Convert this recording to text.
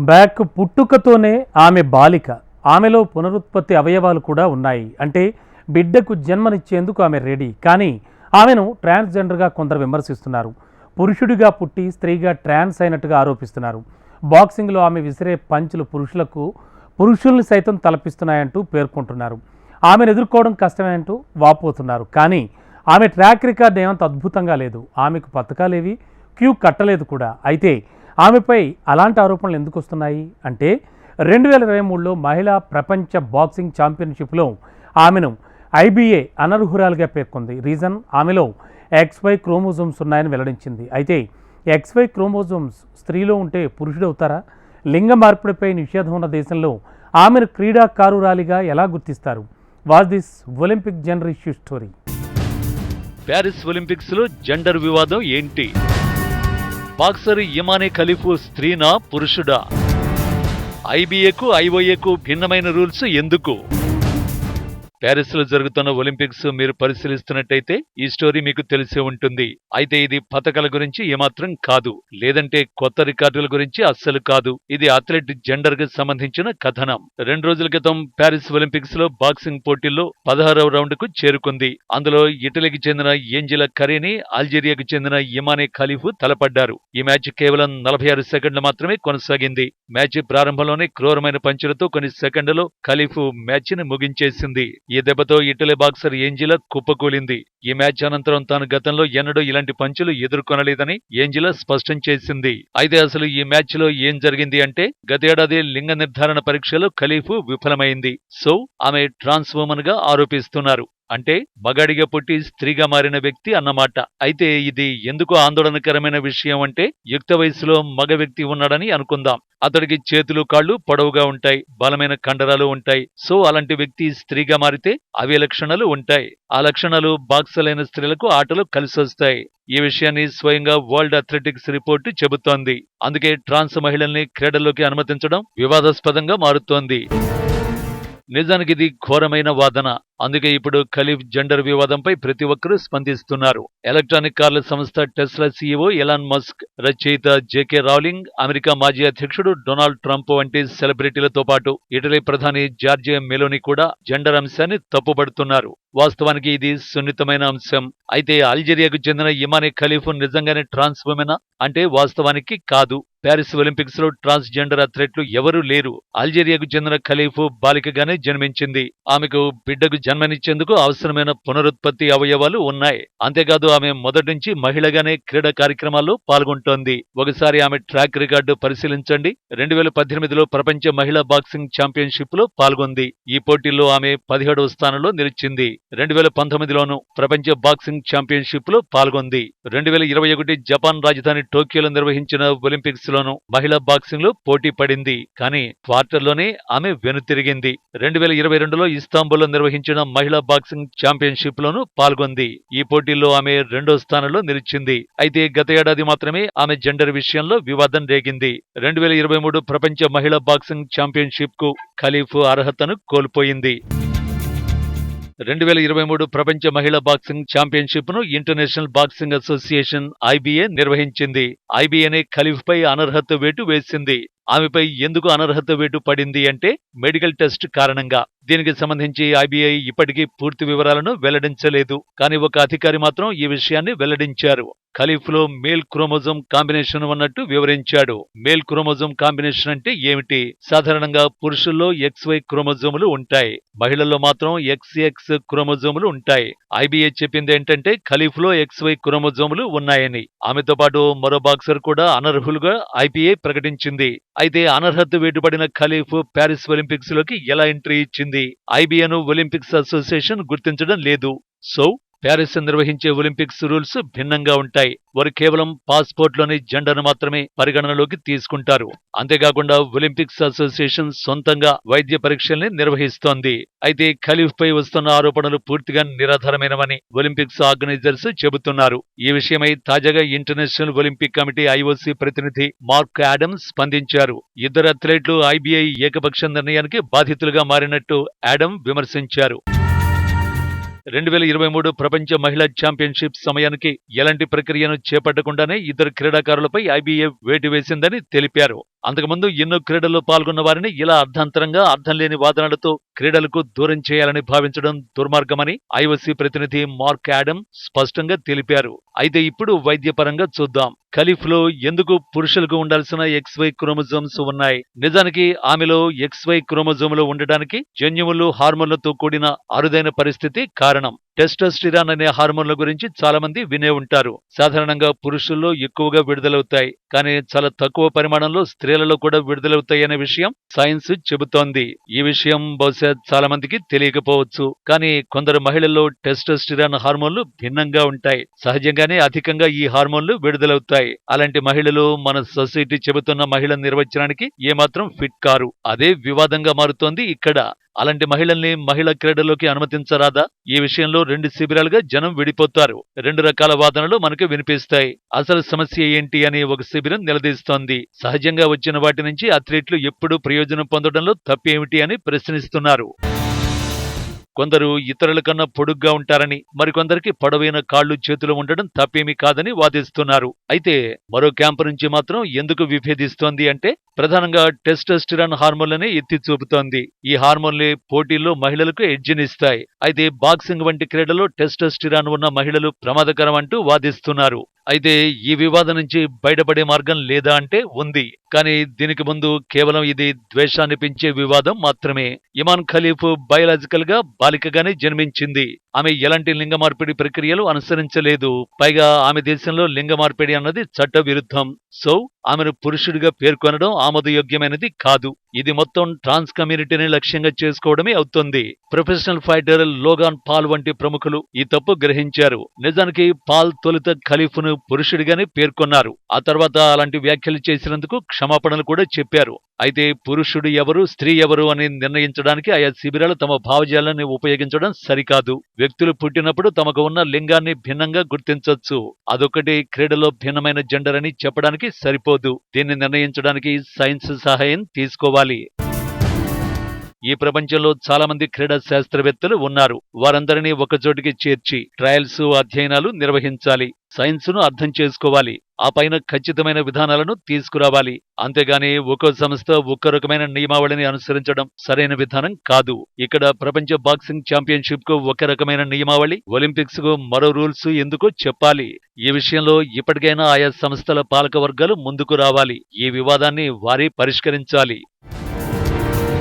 Back పుట్టుకతోనే ఆమె బాలిక. ఆమెలో పునరుత్పత్తి అవయవాలు కూడా ఉన్నాయి. అంటే బిడ్డకు జన్మనిచ్చేందుకు ఆమె రెడీ కానీ ఆమెను ట్రాన్స్జెండర్గా కొందరు విమర్శిస్తున్నారు. పురుషుడిగా పుట్టి స్త్రీగా ట్రాన్స్ అయినట్టుగా ఆరోపిస్తున్నారు. బాక్సింగ్లో ఆమె విసిరే పంచులు పురుషులకు పురుషుల్ని సైతం తలపిస్తున్నాయంటూ పేర్కొంటున్నారు. ఆమెను ఎదుర్కోవడం కష్టమే అంటూ వాపోతున్నారు. కానీ ఆమె ట్రాక్ రికార్డ్ ఏమంత అద్భుతంగా లేదు. ఆమెకు పథకాలేవి క్యూ కట్టలేదు కూడా. అయితే ఆమెపై అలాంటి ఆరోపణలు ఎందుకు వస్తున్నాయి అంటే రెండు వేల ఇరవై మూడులో మహిళా ప్రపంచ బాక్సింగ్ ఛాంపియన్షిప్లో ఆమెను ఐబీఏ అనర్హురాలుగా పేర్కొంది. రీజన్ ఆమెలో ఎక్స్వై క్రోమోజోమ్స్ ఉన్నాయని వెల్లడించింది. అయితే ఎక్స్వై క్రోమోజోమ్స్ స్త్రీలో ఉంటే పురుషుడవుతారా? లింగ మార్పిడిపై నిషేధం ఉన్న దేశంలో ఆమెను క్రీడాకారురాలిగా ఎలా గుర్తిస్తారు? Was this Olympic gender issue story. Paris ఒలింపిక్స్లో జెండర్ వివాదం ఏంటి? బాక్సర్ ఇమానే ఖలీఫు స్త్రీనా పురుషుడా? ఐబీఏకు ఐఓఏకు భిన్నమైన రూల్స్ ఎందుకు? ప్యారిస్లో జరుగుతున్న ఒలింపిక్స్ మీరు పరిశీలిస్తున్నట్టయితే ఈ స్టోరీ మీకు తెలిసే ఉంటుంది. అయితే ఇది పథకాల గురించి ఏమాత్రం కాదు. లేదంటే కొత్త రికార్డుల గురించి అస్సలు కాదు. ఇది అథ్లెట్ జెండర్కి సంబంధించిన కథనం. రెండు రోజుల క్రితం ప్యారిస్ ఒలింపిక్స్లో బాక్సింగ్ పోటీల్లో పదహారవ రౌండ్కు చేరుకుంది. అందులో ఇటలీకి చెందిన ఏంజిల కరీని అల్జీరియాకు చెందిన ఇమానే ఖలీఫ్ తలపడ్డారు. ఈ మ్యాచ్ కేవలం నలభై ఆరు సెకండ్లు మాత్రమే కొనసాగింది. మ్యాచ్ ప్రారంభంలోనే క్రూరమైన పంచులతో కొన్ని సెకండ్లలో ఖలీఫ్ మ్యాచ్ని ముగించేసింది. ఈ దెబ్బతో ఇటలీ బాక్సర్ ఏంజిలా కుప్పకూలింది. ఈ మ్యాచ్ అనంతరం తాను గతంలో ఎన్నడూ ఇలాంటి పంచులు ఎదుర్కొనలేదని ఏంజిలా స్పష్టం చేసింది. అయితే అసలు ఈ మ్యాచ్లో ఏం జరిగింది అంటే గతేడాది లింగ నిర్ధారణ పరీక్షలో ఖలీఫ్ విఫలమైంది. సో ఆమె ట్రాన్స్ వుమన్గా ఆరోపిస్తున్నారు. అంటే మగాడిగా పుట్టి స్త్రీగా మారిన వ్యక్తి అన్నమాట. అయితే ఇది ఎందుకు ఆందోళనకరమైన విషయం అంటే యుక్త వయసులో మగ వ్యక్తి ఉన్నాడని అనుకుందాం. అతడికి చేతులు కాళ్ళు పొడవుగా ఉంటాయి బలమైన కండరాలు ఉంటాయి. సో అలాంటి వ్యక్తి స్త్రీగా మారితే అవే లక్షణాలు ఉంటాయి. ఆ లక్షణాలు బాక్సలైన స్త్రీలకు ఆటలు కలిసొస్తాయి. ఈ విషయాన్ని స్వయంగా వరల్డ్ అథ్లెటిక్స్ రిపోర్టు చెబుతోంది. అందుకే ట్రాన్స్ మహిళల్ని క్రీడల్లోకి అనుమతించడం వివాదాస్పదంగా మారుతోంది. నిజానికి ఇది ఘోరమైన వాదన. అందుకే ఇప్పుడు ఖలీఫ్ జెండర్ వివాదంపై ప్రతి ఒక్కరూ స్పందిస్తున్నారు. ఎలక్ట్రానిక్ కార్ల సంస్థ టెస్లా సీఈఓ ఎలాన్ మస్క్ రచయిత జేకే రావులింగ్ అమెరికా మాజీ అధ్యక్షుడు డొనాల్డ్ ట్రంప్ వంటి సెలబ్రిటీలతో పాటు ఇటలీ ప్రధాని జార్జియా మెలోని కూడా జెండర్ అంశాన్ని తప్పుపడుతున్నారు వాస్తవానికి ఇది సున్నితమైన అంశం. అయితే అల్జీరియాకు చెందిన ఇమానే ఖలీఫ్ నిజంగానే ట్రాన్స్ ఉమెనా? అంటే వాస్తవానికి కాదు. ప్యారిస్ ఒలింపిక్స్లో ట్రాన్స్ జెండర్ అథ్లెట్లు ఎవరూ లేరు. అల్జీరియాకు చెందిన ఖలీఫ్ బాలికగానే జన్మించింది. ఆమెకు బిడ్డకు జన్మనిచ్చేందుకు అవసరమైన పునరుత్పత్తి అవయవాలు ఉన్నాయి. అంతేకాదు ఆమె మొదటి నుంచి మహిళగానే క్రీడా కార్యక్రమాల్లో పాల్గొంటోంది. ఒకసారి ఆమె ట్రాక్ రికార్డు పరిశీలించండి. రెండు వేల పద్దెనిమిదిలో ప్రపంచ మహిళా బాక్సింగ్ ఛాంపియన్షిప్లో పాల్గొంది. ఈ పోటీల్లో ఆమె పదిహేడవ స్థానంలో నిలిచింది. రెండు వేల పంతొమ్మిదిలోనూ ప్రపంచ బాక్సింగ్ ఛాంపియన్షిప్లో పాల్గొంది. రెండు వేల ఇరవై ఒకటి జపాన్ రాజధాని టోక్యోలో నిర్వహించిన ఒలింపిక్స్ లోను మహిళా బాక్సింగ్లో పోటీ పడింది. కానీ క్వార్టర్లోనే ఆమె వెనుతిరిగింది. రెండు వేల ఇరవై రెండులో ఇస్తాంబుల్లో నిర్వహించిన మహిళా బాక్సింగ్ ఛాంపియన్షిప్ లోను పాల్గొంది. ఈ పోటీల్లో ఆమె రెండో స్థానంలో నిలిచింది. అయితే గత ఏడాది మాత్రమే ఆమె జెండర్ విషయంలో వివాదం రేగింది. రెండు వేల ఇరవై మూడు ప్రపంచ మహిళా బాక్సింగ్ ఛాంపియన్షిప్కు ఖలీఫ్ అర్హతను కోల్పోయింది. రెండు వేల ఇరవై మూడు ప్రపంచ మహిళా బాక్సింగ్ ఛాంపియన్షిప్ను ఇంటర్నేషనల్ బాక్సింగ్ అసోసియేషన్ ఐబీఏ నిర్వహించింది. ఐబీఏనే ఖలీఫ్ పై అనర్హత వేటు వేసింది. ఆమెపై ఎందుకు అనర్హత వేటు పడింది అంటే మెడికల్ టెస్ట్ కారణంగా. దీనికి సంబంధించి ఐబీఐ ఇప్పటికీ పూర్తి వివరాలను వెల్లడించలేదు. కానీ ఒక అధికారి మాత్రం ఈ విషయాన్ని వెల్లడించారు. ఖలీఫ్లో మేల్ క్రోమోజోమ్ కాంబినేషన్ ఉన్నట్టు వివరించాడు. మేల్ క్రోమోజోమ్ కాంబినేషన్ అంటే ఏమిటి? సాధారణంగా పురుషుల్లో ఎక్స్వై క్రోమోజోములు ఉంటాయి. మహిళల్లో మాత్రం ఎక్స్ఎక్స్ క్రోమోజోములు ఉంటాయి. ఐబీఏ చెప్పింది ఏంటంటే ఖలీఫ్లో ఎక్స్వై క్రోమోజోములు ఉన్నాయని. ఆమెతో పాటు మరో బాక్సర్ కూడా అనర్హులుగా ఐపీఏ ప్రకటించింది. అయితే అనర్హత వేటుపడిన ఖలీఫ్ ప్యారిస్ ఒలింపిక్స్లోకి ఎలా ఎంట్రీ ఇచ్చింది? ఐబీఏను ఒలింపిక్స్ అసోసియేషన్ గుర్తించడం లేదు. సో ప్యారిస్ నిర్వహించే ఒలింపిక్స్ రూల్స్ భిన్నంగా ఉంటాయి. వారు కేవలం పాస్పోర్ట్లోని జెండాను జెండర్ను మాత్రమే పరిగణనలోకి తీసుకుంటారు. అంతేకాకుండా ఒలింపిక్స్ అసోసియేషన్ సొంతంగా వైద్య పరీక్షల్ని నిర్వహిస్తోంది. అయితే ఖలీఫ్ పై వస్తున్న ఆరోపణలు పూర్తిగా నిరాధారమైనవని ఒలింపిక్స్ ఆర్గనైజర్స్ చెబుతున్నారు. ఈ విషయమై తాజాగా ఇంటర్నేషనల్ ఒలింపిక్ కమిటీ ఐఓసీ ప్రతినిధి మార్క్ యాడమ్స్ స్పందించారు. ఇద్దరు అథ్లెట్లు ఐబీఐ ఏకపక్ష నిర్ణయానికి బాధితులుగా మారినట్టు యాడమ్ విమర్శించారు. రెండు వేల ఇరవై మూడు ప్రపంచ మహిళా ఛాంపియన్షిప్ సమయానికి ఎలాంటి ప్రక్రియను చేపట్టకుండానే ఇద్దరు క్రీడాకారులపై ఐబీఏ వేటు వేసిందని తెలిపారు. అంతకుముందు ఎన్నో క్రీడల్లో పాల్గొన్న వారిని ఇలా అర్ధాంతరంగా అర్థం లేని వాదనలతో క్రీడలకు దూరం చేయాలని భావించడం దుర్మార్గమని ఐఓసీ ప్రతినిధి మార్క్ యాడమ్ స్పష్టంగా తెలిపారు. అయితే ఇప్పుడు వైద్యపరంగా చూద్దాం. ఖలీఫ్లో ఎందుకు పురుషులకు ఉండాల్సిన ఎక్స్వై క్రోమోజోమ్స్ ఉన్నాయి? నిజానికి ఆమెలో ఎక్స్వై క్రోమోజోములు ఉండడానికి జన్యువులు హార్మోన్లతో కూడిన అరుదైన పరిస్థితి కారణం. టెస్టోస్టిరాన్ అనే హార్మోన్ల గురించి చాలా మంది వినే ఉంటారు. సాధారణంగా పురుషుల్లో ఎక్కువగా విడుదలవుతాయి. కానీ చాలా తక్కువ పరిమాణంలో స్త్రీలలో కూడా విడుదలవుతాయి అనే విషయం సైన్స్ చెబుతోంది. ఈ విషయం బహుశా చాలా మందికి తెలియకపోవచ్చు. కానీ కొందరు మహిళల్లో టెస్టోస్టిరాన్ హార్మోన్లు భిన్నంగా ఉంటాయి. సహజంగానే అధికంగా ఈ హార్మోన్లు విడుదలవుతాయి. అలాంటి మహిళలు మన సొసైటీ చెబుతున్న మహిళ నిర్వచనానికి ఏమాత్రం ఫిట్ కారు. అదే వివాదంగా మారుతోంది ఇక్కడ. అలాంటి మహిళల్ని మహిళా క్రీడలోకి అనుమతించరాదా? ఈ విషయంలో రెండు శిబిరాలుగా జనం విడిపోతారు. రెండు రకాల వాదనలు మనకు వినిపిస్తాయి. అసలు సమస్య ఏంటి అని ఒక శిబిరం నిలదీస్తోంది. సహజంగా వచ్చిన వాటి నుంచి అథ్లెట్లు ఎప్పుడూ ప్రయోజనం పొందడంలో తప్పేమిటి అని ప్రశ్నిస్తున్నారు. కొందరు ఇతరుల కన్నా పొడుగ్గా ఉంటారని మరికొందరికి పొడవైన కాళ్ళు చేతులు ఉండడం తప్పేమీ కాదని వాదిస్తున్నారు. అయితే మరో క్యాంపు నుంచి మాత్రం ఎందుకు విభేదిస్తోంది అంటే ప్రధానంగా టెస్టోస్టిరాన్ హార్మోన్లనే ఎత్తి చూపుతోంది. ఈ హార్మోన్లే పోటీల్లో మహిళలకు ఎడ్జినిస్తాయి. అయితే బాక్సింగ్ వంటి క్రీడలో టెస్టోస్టిరాన్ ఉన్న మహిళలు ప్రమాదకరం అంటూ వాదిస్తున్నారు. అయితే ఈ వివాదం నుంచి బయటపడే మార్గం లేదా అంటే ఉంది. కానీ దీనికి ముందు కేవలం ఇది ద్వేషాన్ని పెంచే వివాదం మాత్రమే. ఇమాన్ ఖలీఫ్ బయలాజికల్గా బాలికగానే జన్మించింది. ఆమె ఎలాంటి లింగ మార్పిడి ప్రక్రియలు అనుసరించలేదు. పైగా ఆమె దేశంలో లింగ మార్పిడి అన్నది చట్ట విరుద్ధం సో ఆమెను పురుషుడిగా పేర్కొనడం ఆమోదయోగ్యమైనది కాదు. ఇది మొత్తం ట్రాన్స్ కమ్యూనిటీని లక్ష్యంగా చేసుకోవడమే అవుతుంది. ప్రొఫెషనల్ ఫైటర్ లోగాన్ పాల్ వంటి ప్రముఖులు ఈ తప్పు గ్రహించారు. నిజానికి పాల్ తొలుత ఖలీఫ్ను పురుషుడిగానే పేర్కొన్నారు. ఆ తర్వాత అలాంటి వ్యాఖ్యలు చేసినందుకు క్షమాపణలు కూడా చెప్పారు. అయితే పురుషుడు ఎవరు స్త్రీ ఎవరు అని నిర్ణయించడానికి ఆయా శిబిరాలు తమ భావజాలాన్ని ఉపయోగించడం సరికాదు. వ్యక్తులు పుట్టినప్పుడు తమకు ఉన్న లింగాన్ని భిన్నంగా గుర్తించవచ్చు అదొకటి క్రీడలో భిన్నమైన జెండర్ అని చెప్పడానికి సరిపోదు. దీన్ని నిర్ణయించడానికి సైన్స్ సహాయం తీసుకోవాలి. ఇవ్వాలి ఈ ప్రపంచంలో చాలా మంది క్రీడా శాస్త్రవేత్తలు ఉన్నారు. వారందరినీ ఒకచోటికి చేర్చి ట్రయల్స్ అధ్యయనాలు నిర్వహించాలి. సైన్స్ను అర్థం చేసుకోవాలి. ఆ పైన ఖచ్చితమైన విధానాలను తీసుకురావాలి. అంతేగాని ఒక్కో సంస్థ ఒక్క రకమైన నియమావళిని అనుసరించడం సరైన విధానం కాదు. ఇక్కడ ప్రపంచ బాక్సింగ్ ఛాంపియన్షిప్కు ఒక రకమైన నియమావళి ఒలింపిక్స్కు మరో రూల్స్ ఎందుకో చెప్పాలి. ఈ విషయంలో ఇప్పటికైనా ఆయా సంస్థల పాలక వర్గాలు ముందుకు రావాలి. ఈ వివాదాన్ని వారే పరిష్కరించాలి.